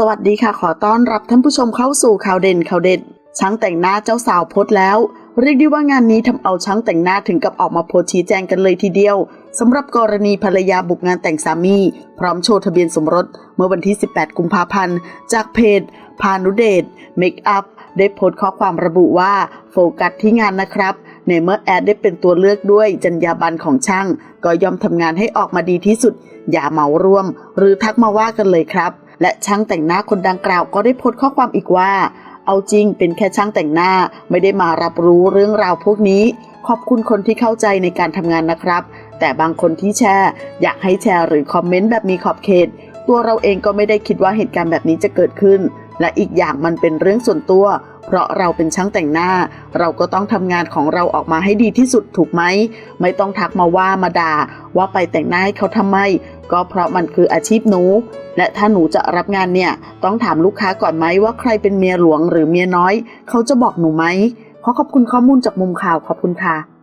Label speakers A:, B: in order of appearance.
A: สวัสดีค่ะขอต้อนรับท่านผู้ชมเข้าสู่ข่าวเด่นข่าวเด็ดช่างแต่งหน้าเจ้าสาวโพสแล้ว เรียกได้ว่างานนี้ทำเอาช่างแต่งหน้าถึงกับออกมาโพสชี้แจงกันเลยทีเดียวสำหรับกรณีภรรยาบุกงานแต่งสามี พร้อมโชว์ทะเบียนสมรส เมื่อวันที่ 18 กุมภาพันธ์ จากเพจ พานุเดชเมคอัพได้โพสข้อความระบุว่า โฟกัสที่งานนะครับ ในเมื่อแอดได้เป็นตัวเลือกด้วยจรรยาบรรณของช่าง ก็ยอมทำงานให้ออกมาดีที่สุด อย่าเหมารวม หรือทักมาว่ากันเลยครับ และช่างแต่งหน้าคนดังกล่าวก็ได้โพสต์ข้อความอีกว่า เอาจริงเป็นแค่ช่างแต่งหน้าไม่ได้มารับรู้เรื่องราวพวกนี้ ขอบคุณคนที่เข้าใจในการทำงานนะครับ แต่บางคนที่แชร์ อยากให้แชร์หรือคอมเมนต์แบบมีขอบเขตตัวเราเองก็ไม่ได้คิดว่าเหตุการณ์แบบนี้จะเกิดขึ้น และอีกอย่างมันเป็นเรื่องส่วนตัว เพราะเราเป็นช่างแต่งหน้า เราก็ต้องทำงานของเราออกมาให้ดีที่สุดถูกไหม ไม่ต้องทักมาว่ามาด่าว่าไปแต่งหน้าให้เขาทำไม ก็เพราะมันคืออาชีพหนู และถ้าหนูจะรับงานเนี่ย ต้องถามลูกค้าก่อนไหมว่าใครเป็นเมียหลวงหรือเมียน้อย เขาจะบอกหนูไหมขอขอบคุณข้อมูลจากมุมข่าวขอบคุณค่ะ